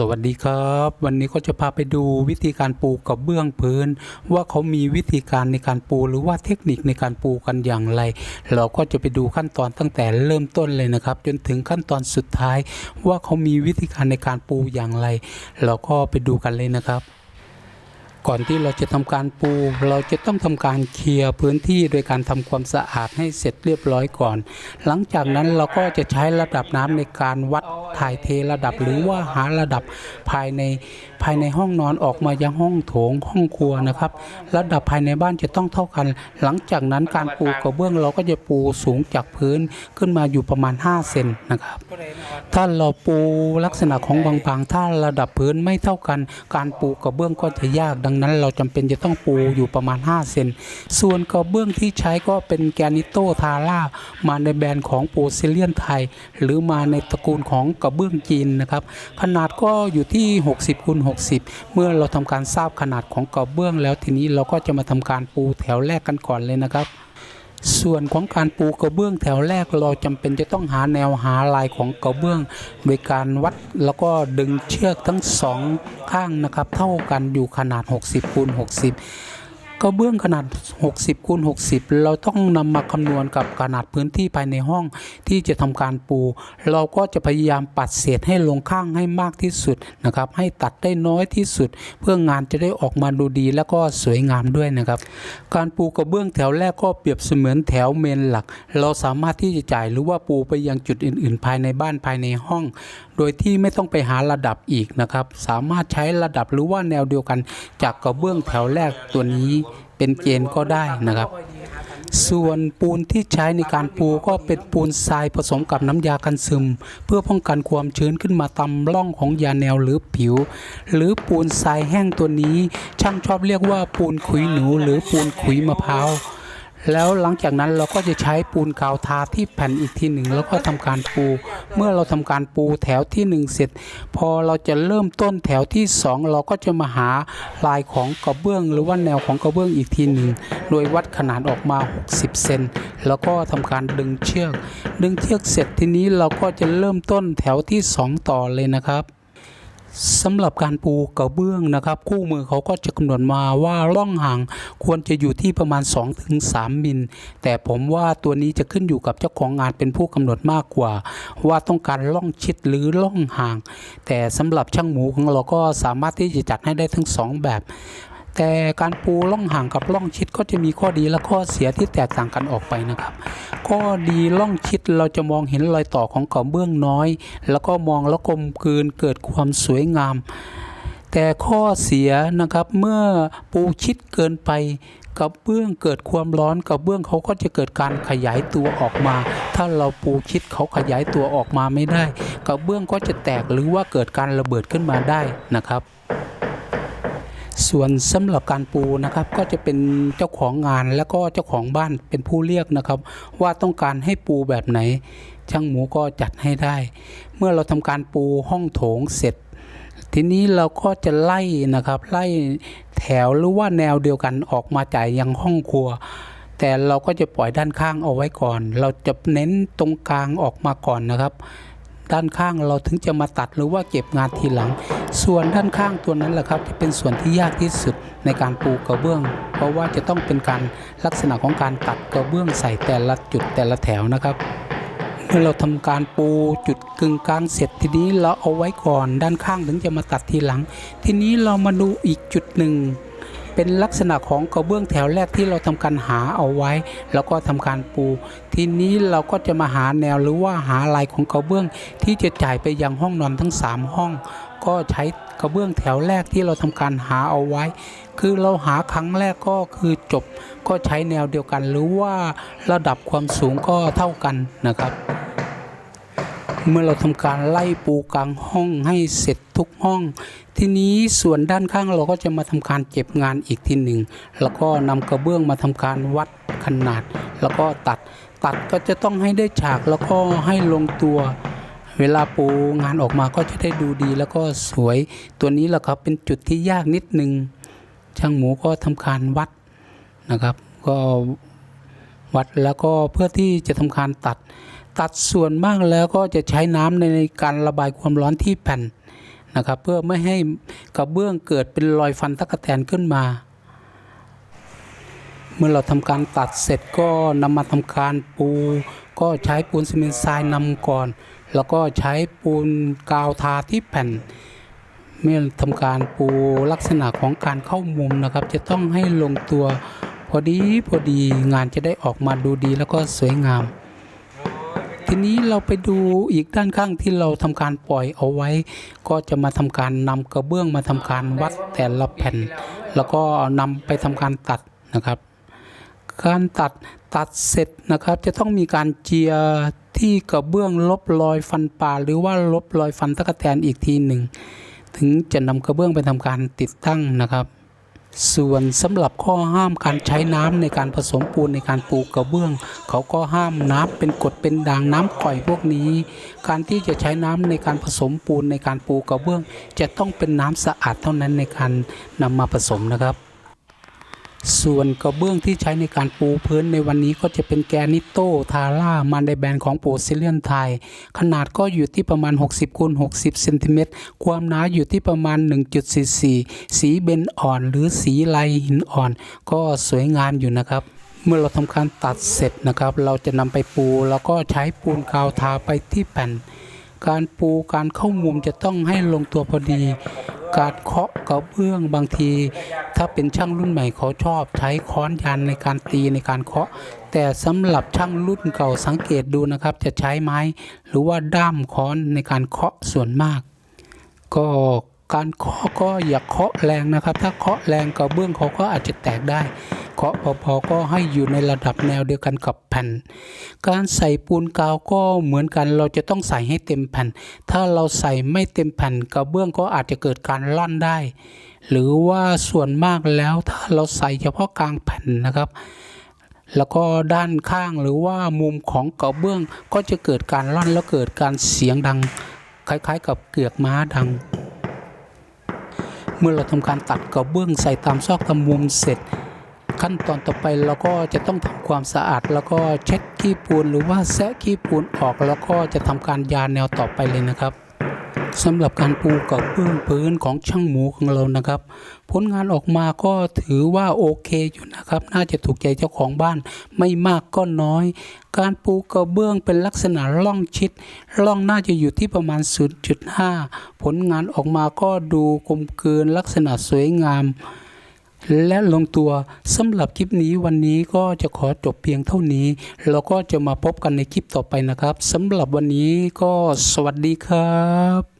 สวัสดีครับ วันนี้ก็จะพาไปดูวิธีการปูกับเบื้องพื้น ว่าเขามีวิธีการในการปูหรือว่าเทคนิคในการปูกันอย่างไร เราก็จะไปดูขั้นตอนตั้งแต่เริ่มต้นเลยนะครับ จนถึงขั้นตอนสุดท้าย ว่าเขามีวิธีการในการปูอย่างไร เราก็ไปดูกันเลยนะครับ ก่อนที่เราจะทำการปู เราจะต้องทำการเคลียร์พื้นที่โดยการทำความสะอาดให้เสร็จเรียบร้อยก่อน หลังจากนั้นเราก็จะใช้ระดับน้ำในการวัดถ่ายเทระดับหรือว่าหาระดับภายในภายในห้องนอนออกมายังห้องโถงห้องครัวนะครับ ระดับภายในบ้านจะต้องเท่ากัน หลังจากนั้นการปูกระเบื้องเราก็จะปูสูงจากพื้นขึ้นมาอยู่ประมาณ 5 เซนนะครับถ้าเราปูลักษณะของบางๆถ้าระดับพื้นไม่เท่ากัน การปูกระเบื้องก็จะยากดังนั้นเราจำเป็นจะต้องปูอยู่ประมาณ 5 เซน ส่วนกระเบื้องที่ใช้ก็เป็นแกนิโตทาร่ามาในแบรนด์ของโปรซิเลียนไทย หรือมาในตระกูลของกระเบื้องจีนนะครับ ขนาดก็อยู่ที่ 60คูณ60 เมื่อเราทำการทราบขนาดของกระเบื้องแล้วทีนี้เราก็จะมาทำการปูแถวแรกกันก่อนเลยนะครับ ส่วนของการปูกระเบื้องแถวแรกเราจำเป็นจะต้องหาแนวหาลายของกระเบื้อง โดยการวัดแล้วก็ดึงเชือกทั้งสองข้างนะครับ เท่ากันอยู่ขนาด 60คูณ60 กระเบื้องขนาด 60คูณ60 เราต้องนำมาคำนวณกับขนาดพื้นที่ภายในห้องที่จะทำการปู เราก็จะพยายามปัดเศษให้ลงข้างให้มากที่สุดนะครับ ให้ตัดได้น้อยที่สุด เพื่องานจะได้ออกมาดูดีแล้วก็สวยงามด้วยนะครับ การปูกระเบื้องแถวแรกก็เปรียบเสมือนแถวเมนหลัก เราสามารถที่จะจ่ายหรือว่าปูไปยังจุดอื่น ๆ ภายในบ้านภายในห้อง โดยที่ไม่ต้องไปหาระดับอีกนะครับ สามารถใช้ระดับหรือว่าแนวเดียวกันจากกระเบื้องแถวแรกตัวนี้ เป็นเกณฑ์ก็ได้นะครับ ส่วนปูนที่ใช้ในการปูก็เป็นปูนทรายผสมกับน้ำยากันซึม เพื่อป้องกันความชื้นขึ้นมาตามร่องของยาแนวหรือผิว หรือปูนทรายแห้งตัวนี้ ช่างชอบเรียกว่าปูนขุยหนูหรือปูนขุยมะพร้าว แล้วหลังจากนั้นเราก็จะใช้ปูนกาวทาที่แผ่นอีกทีหนึ่งแล้วก็ทำการปู เมื่อเราทำการปูแถวที่หนึ่งเสร็จ พอเราจะเริ่มต้นแถวที่สองเราก็จะมาหาลายของกระเบื้อง หรือว่าแนวของกระเบื้องอีกทีหนึ่งโดยวัดขนาดออกมา 60 เซนแล้วก็ทำการดึงเชือก ดึงเชือกเสร็จทีนี้เราก็จะเริ่มต้นแถวที่สองต่อเลยนะครับ สำหรับการปูกระเบื้องนะครับ คู่มือเขาก็จะกำหนดมาว่าร่องห่างควรจะอยู่ที่ประมาณ 2-3 มิล แต่ผมว่าตัวนี้จะขึ้นอยู่กับเจ้าของงานเป็นผู้กำหนดมากกว่า ว่าต้องการร่องชิดหรือร่องห่าง แต่สำหรับช่างหมูของเราก็สามารถที่จะจัดให้ได้ทั้งสองแบบ แต่การปูร่องห่างกับร่องชิดก็จะมีข้อดีและข้อเสียที่แตกต่างกันออกไปนะครับ ข้อดีร่องชิดเราจะมองเห็นรอยต่อของกระเบื้องน้อย แล้วก็มองแล้วกลมกลืนเกิดความสวยงาม แต่ข้อเสียนะครับเมื่อปูชิดเกินไปกระเบื้องเกิดความร้อนกระเบื้องเขาก็จะเกิดการขยายตัวออกมา ถ้าเราปูชิดเขาขยายตัวออกมาไม่ได้กระเบื้องก็จะแตกหรือว่าเกิดการระเบิดขึ้นมาได้นะครับ ส่วนสำหรับการปูนะครับก็จะเป็นเจ้าของงานแล้วก็เจ้าของบ้านเป็นผู้เรียกนะครับ ว่าต้องการให้ปูแบบไหน ช่างหมูก็จัดให้ได้ เมื่อเราทำการปูห้องโถงเสร็จ ทีนี้เราก็จะไล่นะครับ ไล่แถวหรือว่าแนวเดียวกันออกมาจ่ายยังห้องครัว แต่เราก็จะปล่อยด้านข้างเอาไว้ก่อน เราจะเน้นตรงกลางออกมาก่อนนะครับ ด้านข้างเราถึงจะมาตัดหรือว่าเก็บงานทีหลัง ส่วนด้านข้างตัวนั้นแหละครับที่เป็นส่วนที่ยากที่สุดในการปูกระเบื้อง เพราะว่าจะต้องเป็นการลักษณะของการตัดกระเบื้องใส่แต่ละจุดแต่ละแถวนะครับเมื่อเราทำการปูจุดกึ่งกลางเสร็จทีนี้เราเอาไว้ก่อนด้านข้างถึงจะมาตัดทีหลัง ทีนี้เรามาดูอีกจุดหนึ่ง เป็นลักษณะของกระเบื้องแถวแรกที่เราทำการหาเอาไว้ แล้วก็ทำการปู ทีนี้เราก็จะมาหาแนวหรือว่าหาลายของกระเบื้องที่จะจ่ายไปยังห้องนอนทั้ง 3 ห้อง ก็ใช้กระเบื้องแถวแรกที่เราทำการหาเอาไว้ คือเราหาครั้งแรกก็คือจบ ก็ใช้แนวเดียวกัน หรือว่าระดับความสูงก็เท่ากันนะครับ เมื่อเราทำการไล่ปูกลางห้องให้เสร็จทุกห้อง ทีนี้ส่วนด้านข้างเราก็จะมาทำการเก็บงานอีกทีหนึ่ง แล้วก็นำกระเบื้องมาทำการวัดขนาด แล้วก็ตัด ตัดก็จะต้องให้ได้ฉากแล้วก็ให้ลงตัวเวลาปูงานออกมาก็จะได้ดูดีแล้วก็สวยตัวนี้แหละครับเป็นจุดที่ยากนิดนึง ช่างหมูก็ทำการวัดนะครับ ก็วัดแล้วก็เพื่อที่จะทำการตัด ตัดส่วนมากแล้วก็จะใช้น้ำในการระบายความร้อนที่แผ่นนะครับเพื่อไม่ให้กระเบื้องเกิดเป็นรอยฟันตะกะแตนขึ้นมา เมื่อเราทำการตัดเสร็จก็นำมาทำการปู ก็ใช้ปูนซีเมนต์ทรายนำก่อน แล้วก็ใช้ปูนกาวทาที่แผ่น เมื่อทำการปูลักษณะของการเข้ามุมนะครับ จะต้องให้ลงตัวพอดีพอดีงานจะได้ออกมาดูดีแล้วก็สวยงาม ทีนี้เราไปดูอีกด้านข้างที่เราทำการปล่อยเอาไว้ ก็จะมาทำการนำกระเบื้องมาทำการวัดแต่ละแผ่น แล้วก็นำไปทำการตัดนะครับ การตัดตัดเสร็จนะครับ จะต้องมีการเจียที่กระเบื้องลบรอยฟันปลาหรือว่าลบรอยฟันตะกแตนอีกทีหนึ่งถึงจะนำกระเบื้องไปทำการติดตั้งนะครับ ส่วนสำหรับข้อห้ามการใช้น้ำในการผสมปูนในการปูกระเบื้อง เขาก็ห้ามน้ำเป็นกรดเป็นด่างน้ำก่อยพวกนี้ การที่จะใช้น้ำในการผสมปูนในการปูกระเบื้อง จะต้องเป็นน้ำสะอาดเท่านั้นในการนำมาผสมนะครับ ส่วนกระเบื้องที่ใช้ในการปูพื้นในวันนี้ก็จะเป็นแกนิโตทาร่ามันในแบรนด์ของโปรซิเลียนไทย ขนาดก็อยู่ที่ประมาณ 60คูณ60เซนติเมตรความหนาอยู่ที่ประมาณ 1.44 สีเบนอ่อนหรือสีลายหินอ่อน ก็สวยงามอยู่นะครับเมื่อเราทำการตัดเสร็จนะครับ เราจะนำไปปูแล้วก็ใช้ปูนกาวทาไปที่แผ่น การปูการเข้ามุมจะต้องให้ลงตัวพอดี การเคาะกระเบื้องบางที ถ้าเป็นช่างรุ่นใหม่เขาชอบใช้ค้อนยันในการตีในการเคาะ แต่สำหรับช่างรุ่นเก่าสังเกตดูนะครับ จะใช้ไม้ หรือว่าด้ามค้อนในการเคาะส่วนมาก ก็การเคาะก็อย่าเคาะแรงนะครับ ถ้าเคาะแรงกระเบื้องเขาก็อาจจะแตกได้ เคาะพอๆก็ให้อยู่ในระดับแนวเดียวกันกับแผ่น การใส่ปูนกาวก็เหมือนกันเราจะต้องใส่ให้เต็มแผ่น ถ้าเราใส่ไม่เต็มแผ่นกระเบื้องก็อาจจะเกิดการล่อนได้ หรือว่าส่วนมากแล้วถ้าเราใส่เฉพาะกลางแผ่นนะครับ แล้วก็ด้านข้างหรือว่ามุมของกระเบื้องก็จะเกิดการล่อนแล้วเกิดการเสียงดัง คล้ายๆ กับเกือกม้าดัง เมื่อเราทำการตัดกระเบื้องใส่ตามซอกตามมุมเสร็จ ขั้นตอนต่อไปเราก็จะต้องทำความสะอาด แล้วก็เช็ดขี้ปูนหรือว่าแซะขี้ปูนออก แล้วก็จะทำการยาแนวต่อไปเลยนะครับสำหรับการปูกับเบื้องพื้นของช่างหมูของเรานะครับ ผลงานออกมาก็ถือว่าโอเคอยู่นะครับ น่าจะถูกใจเจ้าของบ้านไม่มากก็น้อย การปูกระเบื้องเป็นลักษณะร่องชิดร่องน่าจะอยู่ที่ประมาณ 0.5 ผลงานออกมาก็ดูกลมกลืนลักษณะสวยงาม และลงตัวสำหรับคลิปนี้วันนี้ก็จะขอจบเพียงเท่านี้เราก็จะมาพบกันในคลิปต่อไปนะครับสำหรับวันนี้ก็สวัสดีครับ